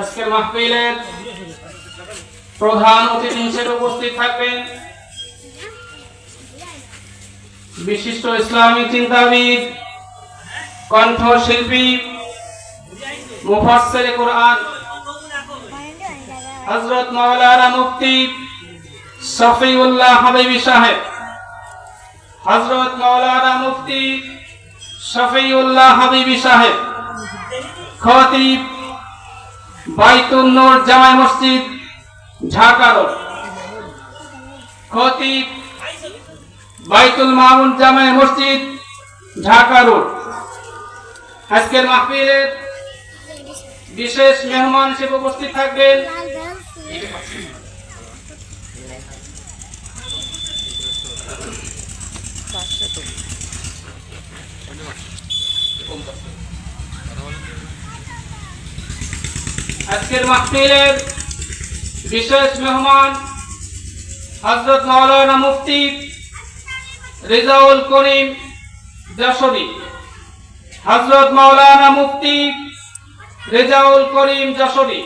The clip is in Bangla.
আজকের মাহফিলের প্রধান অতিথি হিসেবে উপস্থিত থাকবেন বিশিষ্ট ইসলামী চিন্তাবিদ, কণ্ঠশিল্পী, মুফাসসির কোরআন, হযরত মাওলানা মুফতি শফিউল্লাহ হাবিবি সাহেব, হযরত মাওলানা মুফতি শফিউল্লাহ হাবিবি সাহেব, খতিব বাইতুল নূর জামাই মসজিদ, ঢাকা রোড। খতিব বাইতুল মামুন জামাই মসজিদ, ঢাকা আজকের মাহফিলের বিশেষ মেহমান হিসেবে উপস্থিত থাকবেন। আজকের মাহফিলের বিশেষ মেহমান হজরত মৌলানা মুফতি রেজাউল করিম যশোরী হজরত মৌলানা মুফতি রেজাউল করিম যশোরী